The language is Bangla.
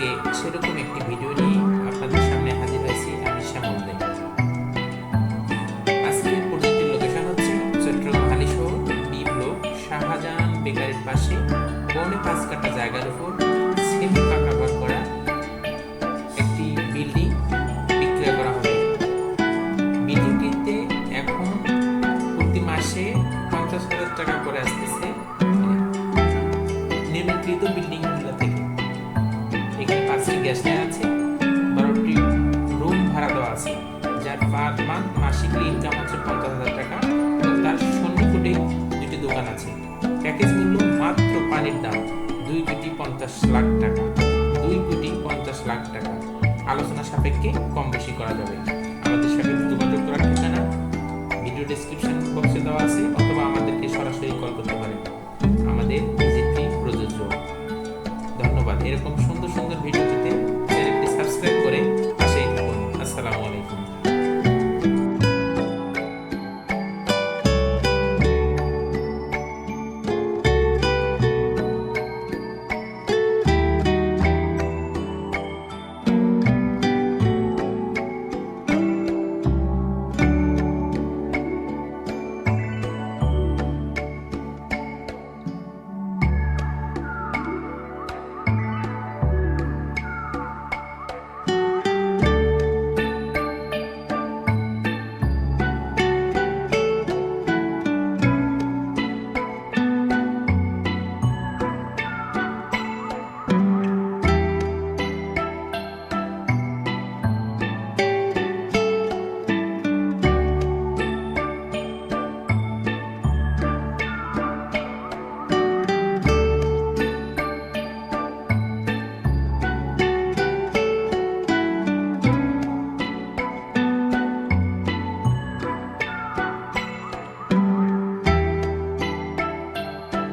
আজকে সেরকম একটি ভিডিও নিয়ে আপনাদের সামনে হাজির হয়েছি আমি শ্যামল দে। আজকে প্রজেক্টের লোকেশন হচ্ছে চট্টগ্রাম হালিশহর বি ব্লক শাহজাহান বেকারের পাশে পৌনে পাঁচ কাটা জায়গার উপর এখানে পাঁচটি গ্যাস লাইন আছে। বারোটি রুম ভাড়া দেওয়া আছে, যার পার মান্থ মাসিক ইনকাম হচ্ছে পঞ্চাশ হাজার টাকা তার সন্নিকটে দুটি দোকান আছে। প্যাকেজ মূল্য মাত্র পানির দাম, দুই কোটি পঞ্চাশ লাখ টাকা, দুই কোটি পঞ্চাশ লাখ টাকা। আলোচনা সাপেক্ষে কম বেশি করা যাবে। আমাদের সাথে যোগাযোগ করার ঠিকানা ভিডিও ডেসক্রিপশন বক্সে দেওয়া আছে।